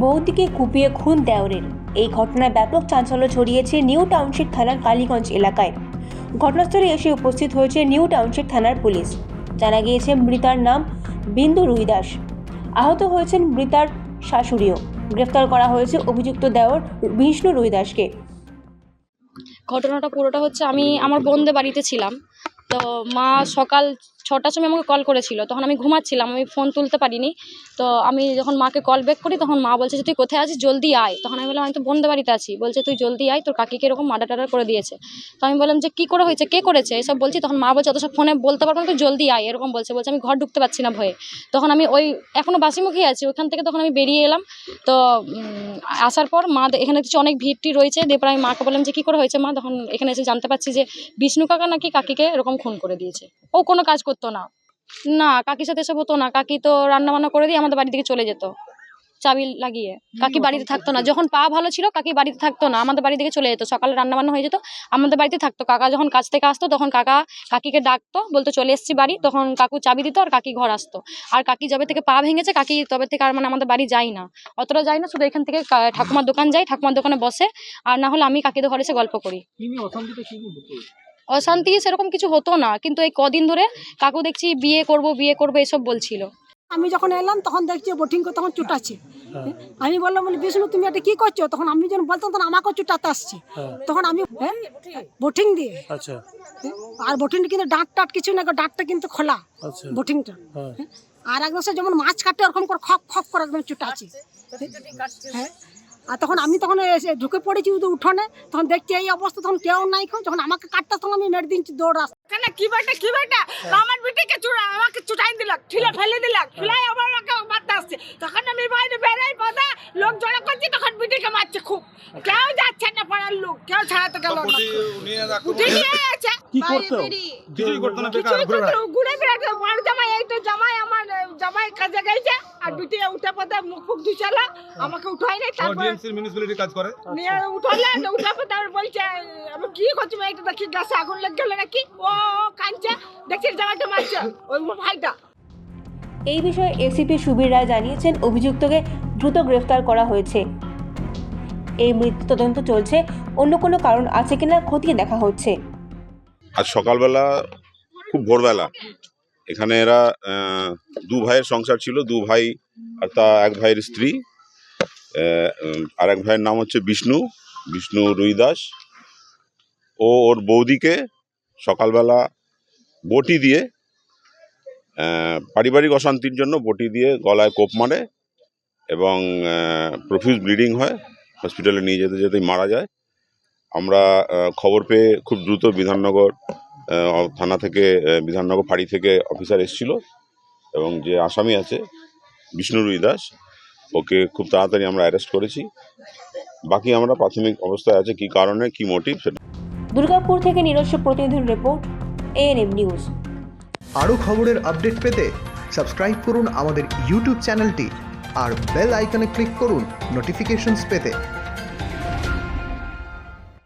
বৌদিকে কুপিয়ে খুন দেওরের। এই ঘটনায় ব্যাপক চাঞ্চল্য ছড়িয়েছে নিউ টাউনশিপ থানার কালীগঞ্জ এলাকায়। ঘটনাস্থলে এসে উপস্থিত হয়েছে নিউ টাউনশিপ থানার পুলিশ। জানা গিয়েছে, মৃতার নাম বিন্দু রুইদাস। আহত হয়েছেন মৃতার শাশুড়িও। গ্রেফতার করা হয়েছে অভিযুক্ত দেওর বিষ্ণু রুইদাসকে। ঘটনাটা পুরোটা হচ্ছে আমি, আমার বোনদের বাড়িতে ছিলাম। তো মা সকাল ছটার সময় আমাকে কল করেছিল। তখন আমি ঘুমাচ্ছিলাম, আমি ফোন তুলতে পারিনি। তো আমি যখন মাকে কল ব্যাক করি, তখন মা বলছে যে, তুই কোথায় আছিস? জলদি আয়। তখন আমি বললাম, আমি তো বন্ধু বাড়িতে আছি। বলছে, তুই জলদি আয়, তোর কাকিকে এরকম মার্ডার টাডার করে দিয়েছে। তো আমি বললাম যে, কী করে হয়েছে? কে করেছে? এসব বলছি, তখন মা বলছে, অত সব ফোনে বলতে পারব না, তুই জলদি আয়। এরকম বলছে বলছে, আমি ঘর ঢুকতে পারছি না ভয়ে। তখন আমি ওই এখনও বাসিমুখী আছি, ওখান থেকে তখন আমি বেরিয়ে এলাম। তো আসার পর মা, এখানে কিছু অনেক ভিড়টি রয়েছে, দিয়ে আমি মাকে বললাম যে, কী করে হয়েছে মা? তখন এখানে এসে জানতে পারছি যে, বিষ্ণু কাকা নাকি কাকিকে এরকম খুন করে দিয়েছে। ও কোনো কাজ করতো না। না কাকির সাথে এসব হতো না। কাকি তো রান্না বান্না করে দিয়ে আমাদের বাড়ি থেকে চলে যেত চাবি লাগিয়ে। কাকি বাড়িতে থাকতো না। যখন পা ভালো ছিল কাকি বাড়িতে থাকতো না। আমাদের বাড়ি থেকে চলে যেত। সকালে রান্না বান্না হয়ে যেত আমাদের বাড়িতে থাকতো। কাকা যখন কাজ থেকে আসতো তখন কাকা কাকিকে ডাকতো বলতো চলে এসছি বাড়ি। তখন কাকু চাবি দিত আর কাকি ঘর আসতো। আর কাকি যবে থেকে পা ভেঙেছে কাকি তবে থেকে আর মানে আমাদের বাড়ি যাই না। অতটা যাই না শুধু এখান থেকে ঠাকুমার দোকান যাই ঠাকুমার দোকানে বসে। আর না হলে আমি কাকিদের ঘরে এসে গল্প করি। অশান্তি সেরকম কিছু হতো না কিন্তু এই কদিন ধরে কাকু দেখছি বিয়ে করব বিয়ে করব এসব বলছিল। আমি যখন এলাম তখন দেখছি বোটিং তখন চুটাচ্ছে আমি বললাম বলি বিষ্ণু তুমি এটা কি করছ? তখন আমি যখন বলতাম তখন আমাকেও চুটাতে আসছে। তখন আমি বোটিং দিয়ে। আচ্ছা। আর বোটিংটা কিন্তু ডাঁট টাট কিছু না ডাঁটটা কিন্তু খোলা আচ্ছা। বোটিংটা হ্যাঁ। আর একদম যেমন মাছ কাটে ওরকম করে খপ খপ করে একদম চুটাচ্ছে হ্যাঁ। আর তখন আমি তখন এসে ঢুকে পড়েছি উঠো- উঠোনে তখন দেখছি এই অবস্থা তখন কেউ নাই খাও যখন আমাকে কাটতে তখন আমি মেরে দিচ্ছি দৌড় রাস্তা। কেন কি বেটা কি বেটা আমার বিটিকে চুড়া আমাকে চুটাই দিল ঠিলে ফেলে দিল ফেলাই আবার আমাকে মারতে আসছে। তখন আমি বাইরে বেড়াই বাদা লোক জড়ো করছি তখন বিটিকে মারছে খুব। কেউ যাচ্ছে না পাড়ার লোক কেউ ছাড়াতে গেল না। কি করতো কিছুই করতো না বেকার ঘুরে ঘুরে বেড়াতে বড় জামাই এই তো জামাই আমার জামাই কাজে গেছে আর বিটি উঠে পথে মুখ ফুক ধুচাল আমাকে উঠাই নাই তারপর ডিএমসির মিউনিসিপ্যালিটি কাজ করে। নিয়ে উঠালে উঠে পথে তারপর বলছে আমি কি করছি এটা দেখি গ্যাসে আগুন লেগে গেল নাকি? ও কাঁদছে দেখছি জামাইটা মারছে ওই ভাইটা। এই বিষয়ে এসিপি সুবীর রায় জানিয়েছেন অভিযুক্তকে দ্রুত গ্রেফতার করা হয়েছে। এই মৃত্যু তদন্ত চলছে অন্য কোনো কারণ আছে কিনা খতিয়ে দেখা হচ্ছে। আজ সকালবেলা খুব ভোরবেলা। এখানে এরা দু ভাইয়ের সংসার ছিল, দু ভাই আর তা এক ভাইয়ের স্ত্রী। আর এক ভাইয়ের নাম হচ্ছে বিষ্ণু বিষ্ণু রুইদাস। ও ওর বৌদিকে সকালবেলা বটি দিয়ে পারিবারিক অশান্তির জন্য বটি দিয়ে গলায় কোপ মারে এবং প্রফিউজ ব্লিডিং হয়। হসপিটালে নিয়ে যেতে যেতেই মারা যায়। আমরা খবর পেয়ে খুব দ্রুত বিধাননগর থানা থেকে বিধাননগর ফাঁড়ি থেকে অফিসার এসেছিল এবং যে আসামি আছে বিষ্ণু রুই দাস ওকে খুব তাড়াতাড়ি আমরা অ্যারেস্ট করেছি। বাকি আমরা প্রাথমিক অবস্থায় আছে কি কারণে কি মোটিভ সেটা। দুর্গাপুর থেকে নিজস্ব প্রতিনিধির রিপোর্ট এএনএম নিউজ আরও খবরের আপডেট পেতে সাবস্ক্রাইব করুন আমাদের ইউটিউব চ্যানেলটি আর বেল আইকনে ক্লিক করুন নোটিফিকেশনস পেতে।